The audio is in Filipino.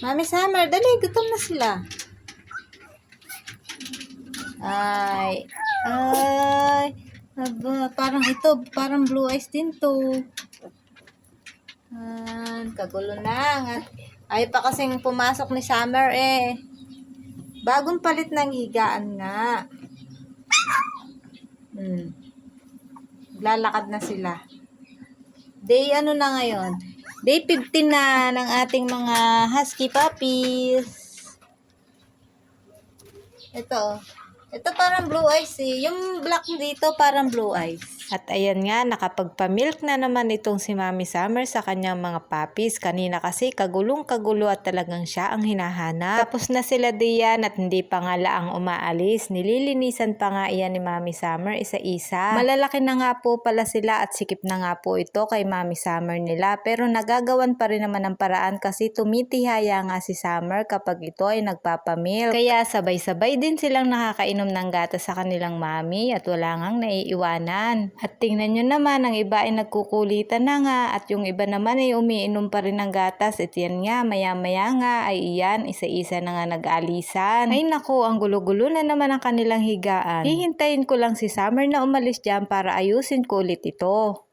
Mami Summer, dali, gutom na sila. Ay, ay, aba, parang ito, parang blue eyes din to. Ah, kagulo na. Ay pa kasing pumasok ni Summer eh. Bagong palit ng higaan nga. Hmm. Lalakad na sila. Day ano na ngayon? Day 15 na ng ating mga husky puppies. Ito. Ito parang blue eyes eh. Yung black dito parang blue eyes. At ayan nga, nakapagpamilk na naman itong si Mami Summer sa kanyang mga puppies. Kanina kasi kagulong kagulo at talagang siya ang hinahanap. Tapos na sila diyan at hindi pa nga laang umaalis. Nililinisan pa nga iyan ni Mami Summer isa-isa. Malalaki na nga po pala sila at sikip na nga po ito kay Mami Summer nila. Pero nagagawan pa rin naman ng paraan kasi tumitihaya nga si Summer kapag ito ay nagpapamilk. Kaya sabay-sabay din silang nakakainom ng gatas sa kanilang mami at wala ngang naiiwanan. At tingnan nyo naman, ang iba ay nagkukulitan na nga at yung iba naman ay umiinom pa rin ng gatas. At yan nga, maya-maya nga ay iyan, isa-isa na nga nag-alisan. Ay naku, ang gulo-gulo na naman ang kanilang higaan. Hihintayin ko lang si Summer na umalis dyan para ayusin ko ulit ito.